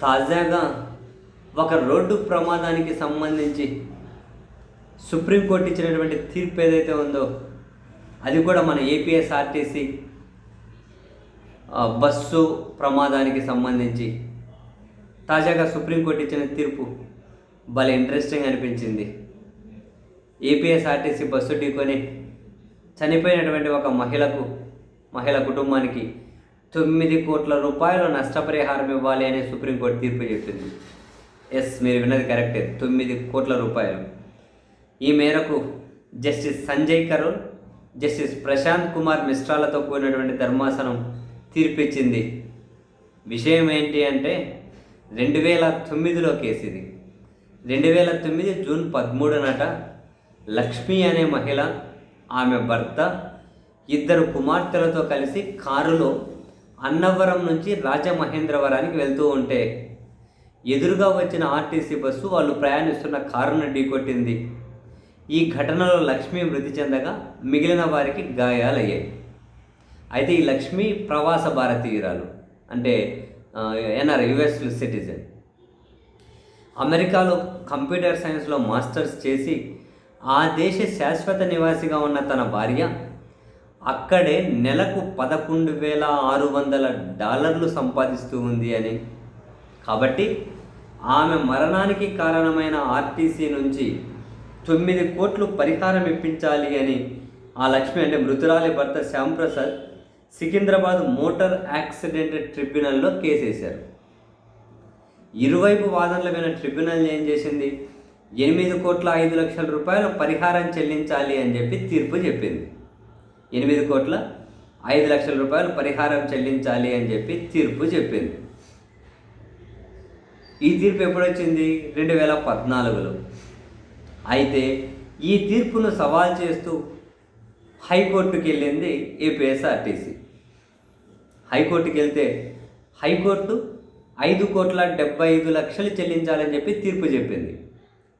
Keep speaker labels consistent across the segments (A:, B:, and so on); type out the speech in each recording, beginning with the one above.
A: తాజాగా ఒక రోడ్డు ప్రమాదానికి సంబంధించి సుప్రీంకోర్టు ఇచ్చినటువంటి తీర్పు ఏదైతే ఉందో అది కూడా మన ఏపీఎస్ఆర్టీసీ బస్సు ప్రమాదానికి సంబంధించి తాజాగా సుప్రీంకోర్టు ఇచ్చిన తీర్పు భలే ఇంట్రెస్టింగ్ అనిపించింది. ఏపీఎస్ఆర్టీసీ బస్సు ఢీకొని చనిపోయినటువంటి ఒక మహిళకు మహిళ కుటుంబానికి తొమ్మిది కోట్ల రూపాయల నష్టపరిహారం ఇవ్వాలి అని సుప్రీంకోర్టు తీర్పు చెప్పింది. ఎస్ మీరు విన్నది కరెక్టే. తొమ్మిది కోట్ల రూపాయలు. ఈ మేరకు జస్టిస్ సంజయ్ కరోల్ జస్టిస్ ప్రశాంత్ కుమార్ మిశ్రాలతో కూడినటువంటి ధర్మాసనం తీర్పిచ్చింది. విషయం ఏంటి అంటే రెండు వేల తొమ్మిదిలో కేసు ఇది. రెండు వేల తొమ్మిది జూన్ పదమూడునట లక్ష్మి అనే మహిళ ఆమె భర్త ఇద్దరు కుమార్తెలతో కలిసి కారులో అన్నవరం నుంచి రాజమహేంద్రవరానికి వెళ్తూ ఉంటే ఎదురుగా వచ్చిన ఆర్టీసీ బస్సు వాళ్ళు ప్రయాణిస్తున్న కారును ఢీకొట్టింది. ఈ ఘటనలో లక్ష్మి మృతి చెందగా మిగిలిన వారికి గాయాలయ్యాయి. అయితే ఈ లక్ష్మి ప్రవాస భారతీయురాలు అంటే ఎన్ఆర్ యుఎస్ సిటిజన్. అమెరికాలో కంప్యూటర్ సైన్స్లో మాస్టర్స్ చేసి ఆ దేశ శాశ్వత నివాసిగా ఉన్న తన భార్య అక్కడే నెలకు పదకొండు వేల ఆరు వందల డాలర్లు సంపాదిస్తూ ఉంది అని. కాబట్టి ఆమె మరణానికి కారణమైన ఆర్టీసీ నుంచి తొమ్మిది కోట్లు పరిహారం ఇప్పించాలి అని ఆ లక్ష్మి అంటే మృతురాలి భర్త శ్యాంప్రసాద్ సికింద్రాబాద్ మోటార్ యాక్సిడెంట్ ట్రిబ్యునల్లో కేసేశారు. ఇరువైపు వాదనలు విన ట్రిబ్యునల్ ఏం చేసింది? ఎనిమిది కోట్ల ఐదు లక్షల రూపాయల పరిహారం చెల్లించాలి అని చెప్పి తీర్పు చెప్పింది. ఎనిమిది కోట్ల ఐదు లక్షల రూపాయలు పరిహారం చెల్లించాలి అని చెప్పి తీర్పు చెప్పింది. ఈ తీర్పు ఎప్పుడు వచ్చింది రెండు వేల పద్నాలుగులో. అయితే ఈ తీర్పును సవాల్ చేస్తూ హైకోర్టుకి వెళ్ళింది ఏపీఎస్ఆర్టీసీ. హైకోర్టుకి వెళ్తే హైకోర్టు ఐదు కోట్ల డెబ్బై ఐదు లక్షలు చెల్లించాలని చెప్పి తీర్పు చెప్పింది.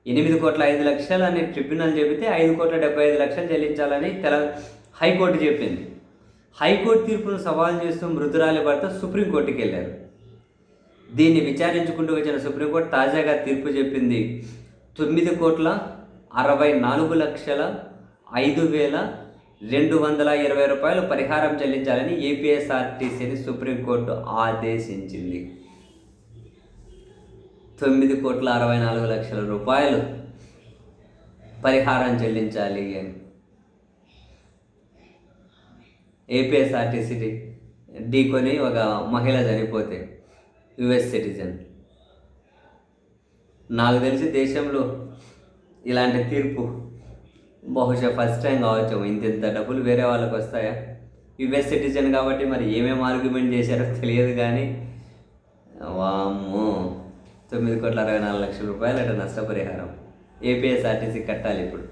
A: ఎనిమిది కోట్ల ఐదు లక్షలు అని ట్రిబ్యునల్ చెబితే ఐదు కోట్ల డెబ్బై ఐదు లక్షలు చెల్లించాలని తెల హైకోర్టు చెప్పింది. హైకోర్టు తీర్పును సవాల్ చేస్తూ మృతురాలి భర్త సుప్రీంకోర్టుకి వెళ్ళారు. దీన్ని విచారించుకుంటూ వచ్చిన సుప్రీంకోర్టు తాజాగా తీర్పు చెప్పింది. తొమ్మిది కోట్ల అరవై నాలుగు లక్షల ఐదు వేల రెండు వందల ఇరవై రూపాయలు పరిహారం చెల్లించాలని ఏపీఎస్ఆర్టీసీని సుప్రీంకోర్టు ఆదేశించింది. తొమ్మిది కోట్ల అరవై నాలుగు లక్షల రూపాయలు పరిహారం చెల్లించాలి అని. ఏపీఎస్ఆర్టీసీ ఢీకొని ఒక మహిళ చనిపోతే యుఎస్ సిటిజన్ నాకు తెలిసి దేశంలో ఇలాంటి తీర్పు బహుశా ఫస్ట్ టైం కావచ్చు. ఇంత ఇంత డబ్బులు వేరే వాళ్ళకి వస్తాయా? యుఎస్ సిటిజన్ కాబట్టి మరి ఏమేమి ఆర్గ్యుమెంట్ చేశారో తెలియదు కానీ వామ్మో తొమ్మిది కోట్ల అరవై నాలుగు లక్షల రూపాయలు అట నష్టపరిహారం ఏపీఎస్ఆర్టీసీ కట్టాలి ఇప్పుడు.